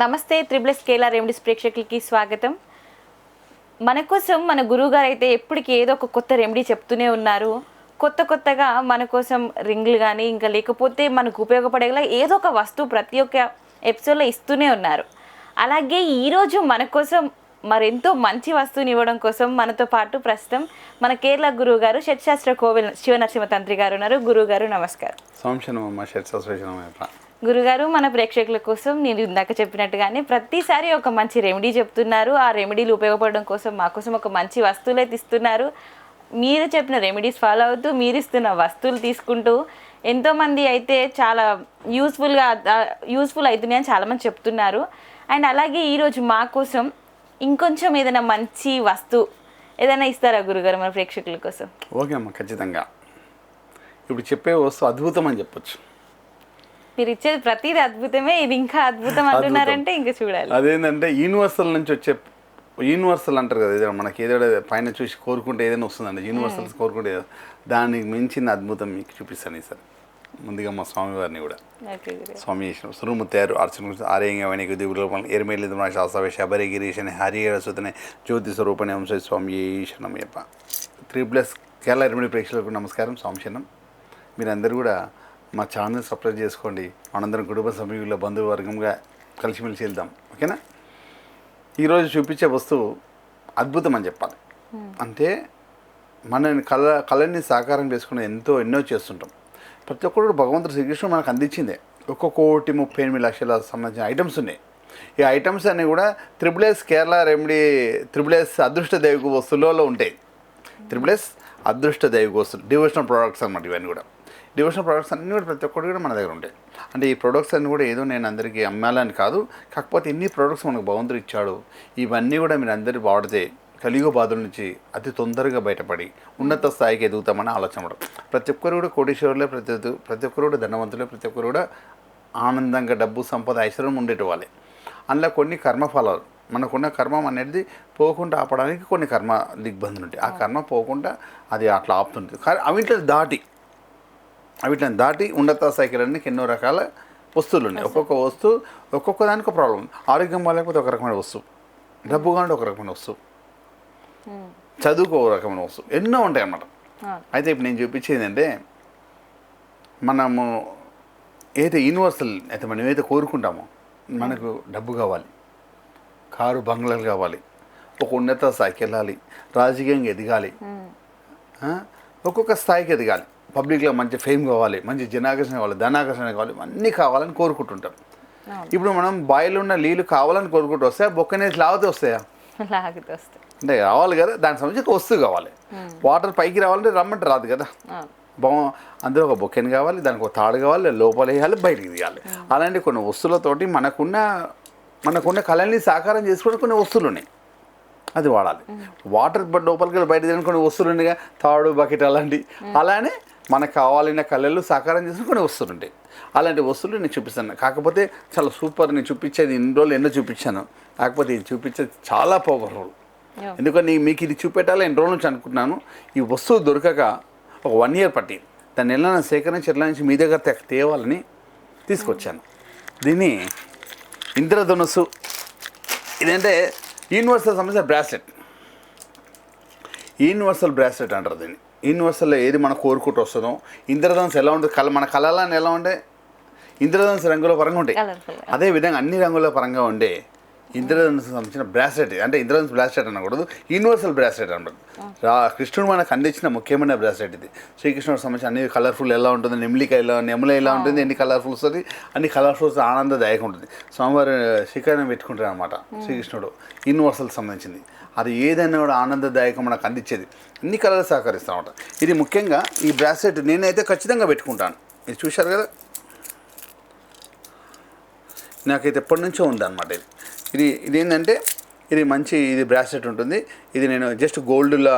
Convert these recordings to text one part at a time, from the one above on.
నమస్తే triple scalar remedies ప్రేక్షకులకి స్వాగతం. మన కోసం మన గురువుగారు అయితే ఎప్పటికీ ఏదో ఒక కొత్త రెమెడీ చెప్తూనే ఉన్నారు. కొత్త కొత్తగా మన కోసం రింగులు కానీ ఇంకా లేకపోతే మనకు ఉపయోగపడేలా ఏదో ఒక వస్తువు ప్రతి ఒక్క ఎపిసోడ్లో ఇస్తూనే ఉన్నారు. అలాగే ఈరోజు మన కోసం మరెంతో మంచి వస్తువుని ఇవ్వడం కోసం మనతో పాటు ప్రస్తుతం మన కేరళ గురువు గారు షట్శాస్త్ర కోవిల్ శివనరసింహ తంత్రి గారు ఉన్నారు. గురువు గారు నమస్కారం సంశనమమ్మ గురుగారు మన ప్రేక్షకుల కోసం నేను ఇందాక చెప్పినట్టుగానే ప్రతిసారి ఒక మంచి రెమెడీ చెప్తున్నారు. ఆ రెమెడీలు ఉపయోగపడడం కోసం మా కోసం ఒక మంచి వస్తువులు అయితే ఇస్తున్నారు మీరు చెప్పిన రెమెడీస్ ఫాలో అవుతూ మీరు ఇస్తున్న వస్తువులు తీసుకుంటూ ఎంతోమంది అయితే చాలా యూస్ఫుల్గా యూస్ఫుల్ అవుతున్నాయని చాలామంది చెప్తున్నారు. అండ్ అలాగే ఈరోజు మా కోసం ఇంకొంచెం ఏదైనా మంచి వస్తువు ఏదైనా ఇస్తారా గురుగారు మన ప్రేక్షకుల కోసం? ఓకే అమ్మ ఖచ్చితంగా. ఇప్పుడు చెప్పే వస్తువు అద్భుతం అని చెప్పొచ్చు. మీరు ఇచ్చేది ప్రతిదీ అద్భుతమే ఇది ఇంకా అద్భుతం అంటున్నారంటే ఇంకా చూడాలి. అదేంటంటే యూనివర్సల్ నుంచి వచ్చే యూనివర్సల్ అంటారు కదా ఏదైనా మనకి ఏదో పైన చూసి కోరుకుంటే ఏదైనా వస్తుందండి. యూనివర్సల్స్ కోరుకుంటే దానికి మించిన అద్భుతం మీకు చూపిస్తాను ఈసారి ముందుగా మా స్వామివారిని కూడా. స్వామి సురుముత్యారు అర్చన ఆర్యంగవనికి దిగులోపల ఎరిమేలి శాస్త్రవ శబరి గిరీశని హరిహర సుతనే జ్యోతి స్వరూపణి వంశ స్వామి శరణమయ్యప్ప త్రీ ప్లస్ కేరళ ఎరిమిడి ప్రేక్షకులకు నమస్కారం. స్వామిశనం మీరందరూ కూడా మా ఛానల్ సబ్స్క్రైబ్ చేసుకోండి. మనందరం కుటుంబ సభ్యుల బంధువర్గంగా కలిసిమెలిసి వెళ్దాం. ఓకేనా? ఈరోజు చూపించే వస్తువు అద్భుతం అని చెప్పాలి. అంటే మన కళ కళని సాకారం చేసుకుని ఎంతో ఎన్నో చేస్తుంటాం. ప్రతి ఒక్కరు భగవంతుడు శ్రీకృష్ణుడు మనకు అందించిందే. ఒక్క కోటి ముప్పై ఎనిమిది లక్షల సంబంధించిన ఐటమ్స్ ఉన్నాయి. ఈ ఐటమ్స్ అన్నీ కూడా triple S Kerala remedy triple S అదృష్ట దైవిక వస్తువులలో ఉంటాయి. త్రిబుల్ ఎస్ అదృష్ట దైవిక వస్తువులు డివోషనల్ ప్రోడక్ట్స్ అన్నమాట ఇవన్నీ కూడా. డివోషనల్ ప్రొడక్ట్స్ అన్నీ కూడా ప్రతి ఒక్కటి కూడా మన దగ్గర ఉంటాయి. అంటే ఈ ప్రొడక్ట్స్ అన్నీ కూడా ఏదో నేను అందరికీ అమ్మాలని కాదు కాకపోతే ఎన్ని ప్రొడక్ట్స్ మనకు భగవంతుడు ఇచ్చాడు ఇవన్నీ కూడా మీరు అందరూ వాడితే కలియుగ బాధల నుంచి అతి తొందరగా బయటపడి ఉన్నత స్థాయికి ఎదుగుతామని ఆలోచన కూడా. ప్రతి ఒక్కరు కూడా కోటీశ్వరులే ప్రతి ప్రతి ఒక్కరు కూడా ధనవంతులే ప్రతి ఒక్కరు కూడా ఆనందంగా డబ్బు సంపద ఐశ్వర్యం ఉండేటి వాళ్ళే అందులో కొన్ని కర్మఫలాలు మనకున్న కర్మం అనేది పోకుండా ఆపడానికి కొన్ని కర్మ దిగ్బంధులు ఉంటాయి. ఆ కర్మ పోకుండా అది అట్లా ఆపుతుంటుంది. కానీ అవిట్లో దాటి వీటిని దాటి ఉన్నత స్థాయికి ఎన్నో రకాల వస్తువులు ఉన్నాయి. ఒక్కొక్క వస్తువు ఒక్కొక్క దానికి ఒక ప్రాబ్లం ఉంది ఆరోగ్యం బాగాలేకపోతే ఒక రకమైన వస్తువు. డబ్బు కావాలంటే ఒక రకమైన వస్తువు. చదువుకో ఒక రకమైన వస్తువు. ఎన్నో ఉంటాయి అన్నమాట. అయితే ఇప్పుడు నేను చూపించేది ఏంటంటే మనము ఏదైతే యూనివర్సల్ అయితే మనం ఏదైతే కోరుకుంటామో మనకు డబ్బు కావాలి. కారు బంగ్లాలు కావాలి. ఒక ఉన్నత స్థాయికి వెళ్ళాలి. రాజకీయంగా ఎదగాలి? ఒక్కొక్క స్థాయికి ఎదగాలి. పబ్లిక్లో మంచి ఫేమ్ కావాలి మంచి జనాకర్షణ కావాలి ధనాకర్షణ కావాలి అన్నీ కావాలని కోరుకుంటుంటాం ఇప్పుడు మనం బాయిలో ఉన్న నీళ్ళు కావాలని కోరుకుంటూ వస్తాయా బొక్కనేసి లాగితే వస్తాయా? లాగితే వస్తాయి. అంటే రావాలి కదా దానికి సంబంధించి ఒక వస్తువు కావాలి. వాటర్ పైకి రావాలంటే రమ్మంటే రాదు కదా. అవును. బా అందులో ఒక బొకెన్ కావాలి దానికి ఒక తాడు కావాలి లోపల వేయాలి బయటికి తీయాలి. అలాంటి కొన్ని వస్తువులతోటి మనకున్న మనకున్న కళల్ని సాకారం చేసుకునే కొన్ని వస్తువులు ఉన్నాయి. అది వాడాలి. వాటర్ లోపలికి బయట కొన్ని వస్తువులు ఉన్నాయిగా తాడు బకెట్ అలాంటి. అలానే మనకు కావాలన్న కళలు సాకారం చేసుకుని కొన్ని వస్తువులు ఉంటాయి అలాంటి వస్తువులు నేను చూపిస్తాను. కాకపోతే చాలా సూపర్ నేను చూపించేది ఇన్ని రోజులు ఎన్నో చూపించాను. కాకపోతే ఇది చూపించేది చాలా పవర్ఫుల్. ఎందుకని మీకు ఇది చూపెట్టాలి ఎన్ని రోజుల నుంచి అనుకుంటున్నాను. ఈ వస్తువు దొరకక ఒక వన్ ఇయర్ పట్టి దాన్ని ఎలా సేకరించి ఎట్లా నుంచి మీ దగ్గర తేవాలని తీసుకొచ్చాను. దీన్ని ఇంద్రధనుస్సు ఇదంటే యూనివర్సల్ సంబంధించిన బ్రాస్లెట్ యూనివర్సల్ బ్రాస్లెట్ అంటారు దీన్ని. యూనివర్సల్లో ఏది మనం కోరుకుంటూ వస్తుందో ఇంద్రధనుసు ఎలా ఉంటుంది కళ మన కళలని ఎలా ఉంటే ఇంద్రధనుసు రంగుల పరంగా ఉంటాయి. అదే విధంగా అన్ని రంగుల పరంగా ఉండే ఇంద్రధనుసు సంబంధించిన బ్రాస్లెట్ అంటే ఇంద్రధనుసు బ్రాస్లెట్ అనకూడదు యూనివర్సల్ బ్రాస్లెట్ అనమాట రా కృష్ణుడు మనకు అందించిన ముఖ్యమైన బ్రాస్లెట్ ఇది. శ్రీకృష్ణుడు సంబంధించిన అన్ని కలర్ఫుల్ ఎలా ఉంటుంది నెమ్లిక ఎలా నెమల ఎలా ఉంటుంది ఎన్ని కలర్ఫుల్స్ వస్తుంది అన్ని కలర్ఫుల్స్ ఆనందదాయకం ఉంటుంది. స్వామివారి శిఖరం పెట్టుకుంటారు అనమాట శ్రీకృష్ణుడు యూనివర్సల్ సంబంధించింది. అది ఏదైనా కూడా ఆనందదాయకం మనకు అందించేది. అన్ని కలర్లు సహకరిస్తాం అనమాట ఇది ముఖ్యంగా ఈ బ్రాస్లెట్ నేనైతే ఖచ్చితంగా పెట్టుకుంటాను. ఇది చూశారు కదా? నాకైతే ఎప్పటి నుంచో ఉందన్నమాట ఇది. ఇది ఇది ఏంటంటే ఇది మంచి ఇది బ్రాస్లెట్ ఉంటుంది. ఇది నేను జస్ట్ గోల్డ్లా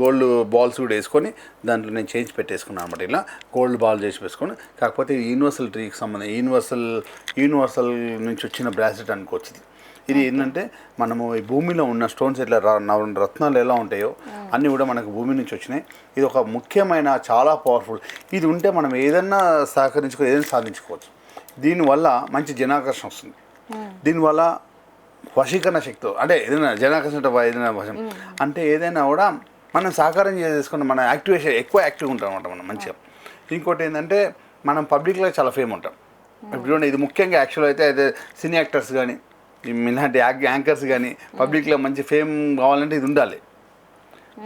గోల్డ్ బాల్స్ కూడా వేసుకొని దాంట్లో నేను చేంజ్ పెట్టేసుకున్నాను అనమాట ఇలా. గోల్డ్ బాల్ చేసి వేసుకొని కాకపోతే ఇది యూనివర్సల్ ట్రీకి సంబంధం యూనివర్సల్ యూనివర్సల్ నుంచి వచ్చిన బ్రాస్లెట్ అనుకోవచ్చు ఇది. ఇది ఏంటంటే మనము ఈ భూమిలో ఉన్న స్టోన్స్ ఎట్లా రత్నాలు ఎలా ఉంటాయో అన్నీ కూడా మనకు భూమి నుంచి వచ్చినాయి. ఇది ఒక ముఖ్యమైన చాలా పవర్ఫుల్ ఇది ఉంటే మనం ఏదన్నా సహకరించుకో ఏదైనా సాధించుకోవచ్చు. దీనివల్ల మంచి జనాకర్షణ వస్తుంది. దీనివల్ల వశీకరణ శక్తి. అంటే ఏదైనా జనాకర్షణ ఏదైనా వశం. అంటే ఏదైనా కూడా మనం సాకారం చేసుకున్న మన యాక్టివేషన్ ఎక్కువ యాక్టివ్ ఉంటాం అనమాట మనం మంచిగా. ఇంకోటి ఏంటంటే మనం పబ్లిక్లో చాలా ఫేమ్ ఉంటాం. ఇప్పుడు ఇది ముఖ్యంగా యాక్చువల్ అయితే అయితే సినీ యాక్టర్స్ కానీ మిలాంటి యాంకర్స్ కానీ పబ్లిక్లో మంచి ఫేమ్ కావాలంటే ఇది ఉండాలి.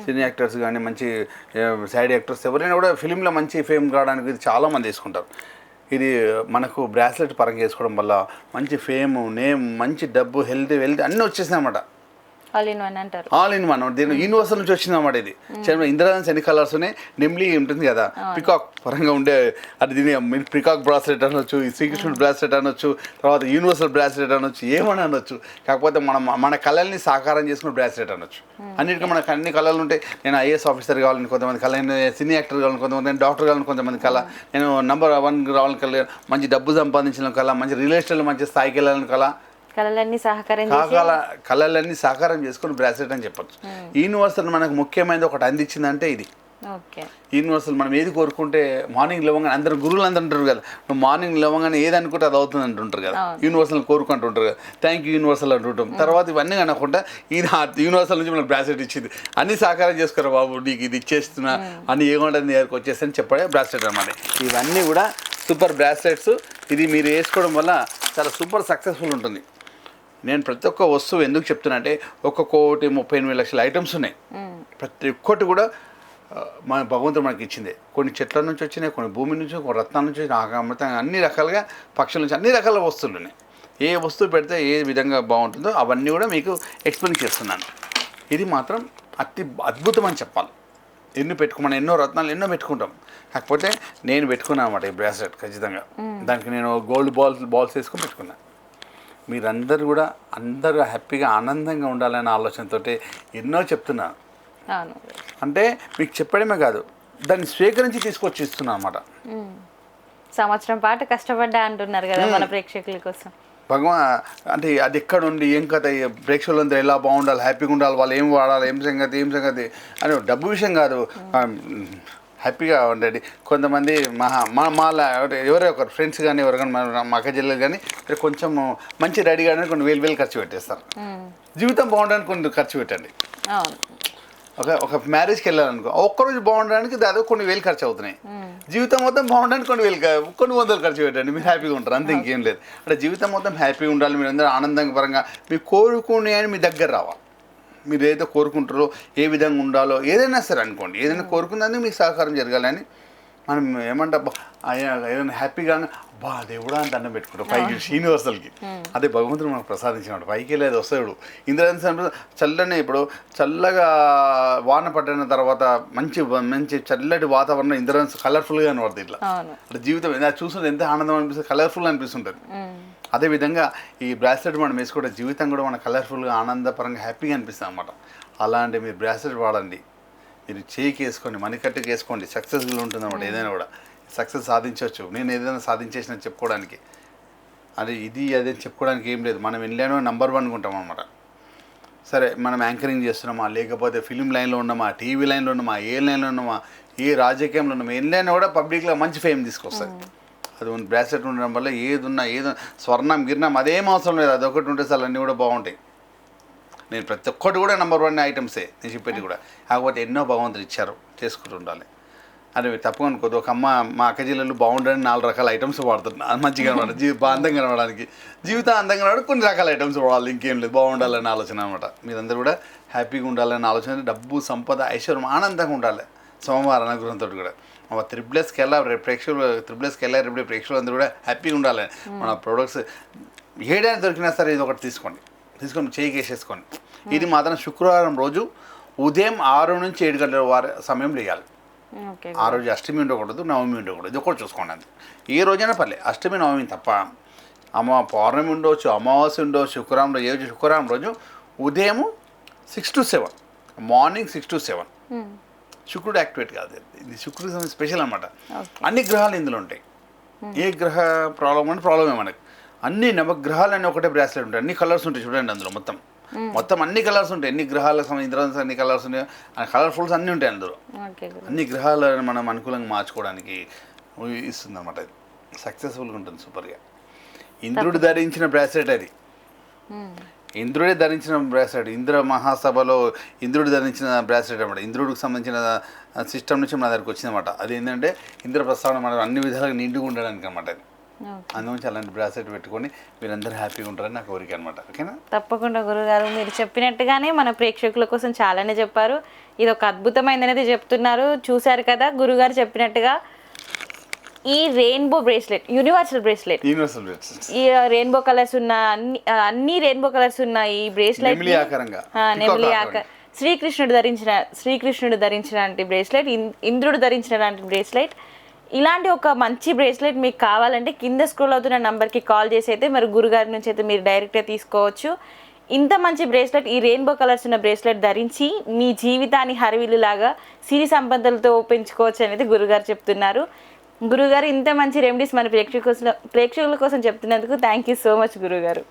సినీ యాక్టర్స్ కానీ మంచి సైడ్ యాక్టర్స్ ఎవరైనా కూడా ఫిలింలో మంచి ఫేమ్ కావడానికి ఇది చాలా మంది తీసుకుంటారు ఇది మనకు బ్రాస్లెట్ పరంగా వేసుకోవడం వల్ల మంచి ఫేమ్ నేమ్ మంచి డబ్బు హెల్త్ వెల్త్ అన్నీ వచ్చేసినాయి అన్నమాట ఆల్ ఇన్ వన్ అంటారు. ఆల్ ఇన్ వన్ దీని యూనివర్సల్ నుంచి వచ్చింది అన్నమాట ఇది. చర్మ ఇంద్రధన్స్ ఎన్ని కలర్స్ ఉన్నాయి? నెమ్లీ ఉంటుంది కదా. పికాక్ పరంగా ఉండే అది దీని పికాక్ బ్రాస్లెట్ అనొచ్చు శ్రీకృష్ణుడు బ్రాస్లెట్ అనొచ్చు తర్వాత యూనివర్సల్ బ్రాస్లెట్ అనొచ్చు ఏమని అనొచ్చు. కాకపోతే మనం మన కళల్ని సాకారం చేసుకున్న బ్రాస్లెట్ అనొచ్చు. అన్నిటికీ మనకు అన్ని కళలు ఉంటాయి. నేను ఐఏఎస్ ఆఫీసర్ కావాలని కొంతమంది కళ నేను సినీ యాక్టర్ కావాలని కొంతమంది నేను డాక్టర్ కావాలని కొంతమంది కళ నేను నంబర్ వన్ రావాలని కళ మంచి డబ్బు సంపాదించిన కళ మంచి రియల్ ఎస్టేట్లో మంచి స్థాయికి వెళ్ళాలని కళ. కళలన్నీ సహకారం కళలన్నీ సాకారం చేసుకుని బ్రాస్లెట్ అని చెప్పొచ్చు. యూనివర్సల్ మనకు ముఖ్యమైనది ఒకటి అందించిందంటే ఇది. యూనివర్సల్ మనం ఏది కోరుకుంటే మార్నింగ్ లేవగానే అందరు గురువులు అందరూ అంటారు కదా నువ్వు మార్నింగ్ లేవగానే ఏది అనుకుంటే అది అవుతుంది అంటుంటారు కదా యూనివర్సల్ కోరుకుంటుంటారు కదా థ్యాంక్ యూ యూనివర్సల్ అంటుంటాం. తర్వాత ఇవన్నీ అనకుండా ఈ యూనివర్సల్ నుంచి మనకు బ్రాస్లెట్ ఇచ్చింది. అన్ని సాకారం చేసుకోరు బాబు నీకు ఇది ఇచ్చేస్తున్నా అని ఏమంటే నీ దగ్గరకు వచ్చేస్తే చెప్పడే బ్రాస్లెట్ అన్నమాట. ఇవన్నీ కూడా సూపర్ బ్రాస్లెట్స్. ఇది మీరు వేసుకోవడం వల్ల చాలా సూపర్ సక్సెస్ఫుల్ ఉంటుంది. నేను ప్రతి ఒక్క వస్తువు ఎందుకు చెప్తున్నా అంటే ఒక కోటి ముప్పై ఎనిమిది లక్షల ఐటమ్స్ ఉన్నాయి. ప్రతి ఒక్కటి కూడా మన భగవంతుడు మనకి ఇచ్చిందే. కొన్ని చెట్ల నుంచి వచ్చినాయి కొన్ని భూమి నుంచి కొన్ని రత్నాల నుంచి నాకు అమృతంగా అన్ని రకాలుగా పక్షుల నుంచి అన్ని రకాల వస్తువులు ఉన్నాయి. ఏ వస్తువు పెడితే ఏ విధంగా బాగుంటుందో అవన్నీ కూడా మీకు ఎక్స్ప్లెయిన్ చేస్తున్నాను. ఇది మాత్రం అతి అద్భుతం అని చెప్పాలి. ఎన్నో పెట్టుకున్నాను ఎన్నో రత్నాలు ఎన్నో పెట్టుకుంటాం. కాకపోతే నేను పెట్టుకున్నాను అనమాట ఈ బ్రాస్లెట్ ఖచ్చితంగా. దానికి నేను గోల్డ్ బాల్స్ బాల్స్ వేసుకొని పెట్టుకున్నాను మీరందరూ కూడా అందరూ హ్యాపీగా ఆనందంగా ఉండాలనే ఆలోచనతోటి ఎన్నో చెప్తున్నాను అంటే మీకు చెప్పడమే కాదు దాన్ని స్వీకరించి తీసుకొచ్చి ఇస్తున్నాను అనమాట. సంవత్సరం పాటు కష్టపడ్డా అంటున్నారు కదా మన ప్రేక్షకుల కోసం. భగవాన్ అంటే అది ఎక్కడ ఉండి ఏం కథ ప్రేక్షకులందరూ ఎలా బాగుండాలి హ్యాపీగా ఉండాలి వాళ్ళు ఏం వాడాలి ఏం సంగతి ఏం సంగతి అని డబ్బు విషయం కాదు. హ్యాపీగా ఉండేది కొంతమంది మా మా మాల ఎవరో ఒకరు ఫ్రెండ్స్ కానీ ఎవరు కానీ మా అక్క చెల్లెలు కానీ కొంచెం మంచి రెడీ కానీ కొన్ని వేలు వేలు ఖర్చు పెట్టేస్తారు. జీవితం బాగుండడానికి కొన్ని ఖర్చు పెట్టండి. ఒక ఒక మ్యారేజ్కి వెళ్ళాలనుకో ఒక్కరోజు బాగుండడానికి దాదాపు కొన్ని వేలు ఖర్చు అవుతున్నాయి. జీవితం మొత్తం బాగుండడానికి కొన్ని వేలు కొన్ని వందలు ఖర్చు పెట్టండి. మీరు హ్యాపీగా ఉంటారు అంతే ఇంకేం లేదు. అంటే జీవితం మొత్తం హ్యాపీగా ఉండాలి మీరు అందరూ ఆనందంగా పరంగా మీరు కోరుకునే అని మీ దగ్గర రావాలి. మీరు ఏదో కోరుకుంటారో ఏ విధంగా ఉండాలో ఏదైనా సరే అనుకోండి. ఏదైనా కోరుకుందని మీకు సహకారం జరగాలని మనం ఏమంటే ఏదైనా హ్యాపీగా బా దేవుడా అని దండం పెట్టుకుంటాం పైకి యూనివర్సల్కి అదే భగవంతుడు మనకు ప్రసాదించినాడు. పైకి లేదు వస్తాడు. ఇంద్రధనుసు అంటే చల్లని ఇప్పుడు చల్లగా వాన పడిన తర్వాత మంచి మంచి చల్లటి వాతావరణం ఇంద్రధనుసు కలర్ఫుల్గా కనబడుతుంది ఇట్లా. అంటే జీవితం చూస్తుంటే ఎంత ఆనందం అనిపిస్తుంది కలర్ఫుల్ అనిపిస్తుంటుంది. అదేవిధంగా ఈ బ్రాస్లెట్ మనం వేసుకుంటే జీవితం కూడా మన కలర్ఫుల్గా ఆనందపరంగా హ్యాపీగా అనిపిస్తుంది అనమాట అలాంటి మీరు బ్రాస్లెట్ వాడండి. మీరు చేయికి వేసుకోండి మణికట్టుకి వేసుకోండి సక్సెస్ఫుల్ ఉంటుంది అనమాట ఏదైనా కూడా. సక్సెస్ సాధించవచ్చు. నేను ఏదైనా సాధించేసిన చెప్పుకోవడానికి. అది ఇది అదే చెప్పుకోవడానికి ఏం లేదు. మనం వెళ్ళానో నంబర్ వన్ ఉంటాం అనమాట సరే మనం యాంకరింగ్ చేస్తున్నామా? లేకపోతే ఫిలిం లైన్లో ఉన్నామా? టీవీ లైన్లో ఉన్నామా? ఏ లైన్లో ఉన్నామా? ఏ రాజకీయంలో ఉన్నామా? ఎన్నైనా కూడా పబ్లిక్లో మంచి ఫేమ్ తీసుకొస్తుంది అది ఉంది బ్రాస్లెట్ ఉండడం వల్ల ఏది ఉన్నా ఏది స్వర్ణం గిర్ణం అదేం అవసరం లేదు. అదొకటి ఉంటే చాలు అన్నీ కూడా బాగుంటాయి. నేను ప్రతి ఒక్కటి కూడా నెంబర్ వన్ ఐటమ్సే. నేను చెప్పేది కూడా. కాకపోతే ఎన్నో భగవంతులు ఇచ్చారు. చేసుకుంటూ ఉండాలి. అది తప్పకుండా అనుకోదు ఒక అమ్మ మా అక్క జిల్లలు బాగుండడానికి నాలుగు రకాల ఐటమ్స్ వాడుతుంది మంచిగా అనమాట జీ అందంగా కనబడడానికి. జీవితం అందంగా కనబడి కొన్ని రకాల ఐటమ్స్ వాడాలి. ఇంకేం లేదు. బాగుండాలని ఆలోచన అనమాట మీరందరూ కూడా హ్యాపీగా ఉండాలని ఆలోచన. డబ్బు సంపద ఐశ్వర్యం ఆనందంగా ఉండాలి. సోమవారం అనుగ్రహంతో కూడా. మా త్రిప్లెస్కి వెళ్ళా ప్రేక్షకులు త్రిప్లెస్కి వెళ్ళా రేపు ప్రేక్షకులు అందరూ కూడా హ్యాపీగా ఉండాలి. మన ప్రొడక్ట్స్ ఏడైనా దొరికినా సరే ఇది ఒకటి తీసుకోండి. తీసుకొని చేయికి వేసేసుకోండి ఇది మాత్రం శుక్రవారం రోజు ఉదయం ఆరు నుంచి ఏడు గంటల వారి సమయంలో వేయాలి ఓకే. ఆ రోజు అష్టమి ఉండకూడదు నవమి ఉండకూడదు ఇది ఒకటి చూసుకోండి అంతే. ఏ రోజైనా పర్లేదు అష్టమి నవమి తప్ప అమ్మ పౌర్ణమి ఉండవచ్చు అమావాస్య ఉండవచ్చు శుక్రవారం రోజు ఏ రోజు శుక్రవారం రోజు ఉదయం six to seven morning six to seven. శుక్రుడు యాక్టివేట్ కాదు. ఇది శుక్రుడు సమయం స్పెషల్ అనమాట. అన్ని గ్రహాలు ఇందులో ఉంటాయి. ఏ గ్రహ ప్రాబ్లం అంటే ప్రాబ్లమే మనకి. అన్ని నవగ్రహాలు అన్ని ఒకటే బ్రాస్లెట్ ఉంటాయి. అన్ని కలర్స్ ఉంటాయి చూడండి అందులో మొత్తం. మొత్తం అన్ని కలర్స్ ఉంటాయి. ఎన్ని గ్రహాలకు సంబంధించి ఇంద్రధనుసు అన్ని కలర్స్ ఉంటాయి కలర్ఫుల్స్ అన్నీ ఉంటాయి అందులో. అన్ని గ్రహాలను మనం అనుకూలంగా మార్చుకోవడానికి ఇస్తుంది అనమాట ఇది సక్సెస్ఫుల్గా ఉంటుంది సూపర్గా ఇంద్రుడు ధరించిన బ్రాస్లెట్ అది. ఇంద్రుడే ధరించిన బ్రాస్లెట్ ఇంద్ర మహాసభలో ఇంద్రుడు ధరించిన బ్రాస్లెట్ అనమాట ఇంద్రుడికి సంబంధించిన సిస్టమ్ నుంచి మన దగ్గరికి వచ్చిందన్నమాట. అది ఏంటంటే ఇంద్ర ప్రస్తావన మనం అన్ని విధాలుగా నిండుగా ఉండడానికి అనమాట అది. అందుగురించి అలాంటి బ్రాస్లెట్ పెట్టుకొని మీరందరూ హ్యాపీగా ఉంటారని నా కోరిక అనమాట ఓకేనా? తప్పకుండా గురుగారు మీరు చెప్పినట్టుగానే మన ప్రేక్షకుల కోసం చాలానే చెప్పారు. ఇది ఒక అద్భుతమైనది చెప్తున్నారు. చూశారు కదా గురుగారు చెప్పినట్టుగా. ఈ rainbow bracelet universal bracelet universal bracelet ఈ రెయిన్బో కలర్స్ ఉన్న అన్ని అన్ని రెయిన్బో కలర్స్ ఉన్న ఈ బ్రేస్లెట్ నెమిలి ఆకారంగా. నెమిలి Peacock ఆక శ్రీకృష్ణుడు ధరించిన శ్రీకృష్ణుడు ధరించినటువంటి బ్రేస్లెట్ ఇంద్రుడు ధరించినటువంటి బ్రేస్లెట్ ఇలాంటి ఒక మంచి బ్రేస్లెట్ మీకు కావాలంటే కింద స్క్రోల్ అవుతున్న నంబర్కి కాల్ చేసి అయితే మరి గురుగారి నుంచి అయితే మీరు డైరెక్ట్గా తీసుకోవచ్చు. ఇంత మంచి బ్రేస్లెట్ ఈ రెయిన్బో కలర్స్ ఉన్న బ్రేస్లెట్ ధరించి మీ జీవితాన్ని హరివిల్లులాగా సిరి సంపదలతో పెంచుకోవచ్చు అనేది గురుగారు చెప్తున్నారు. గురుగారు ఇంత మంచి రెమెడీస్ మన ప్రేక్షకుల కోసం ప్రేక్షకుల కోసం చెప్తున్నందుకు థ్యాంక్ యూ సో మచ్ గురుగారు.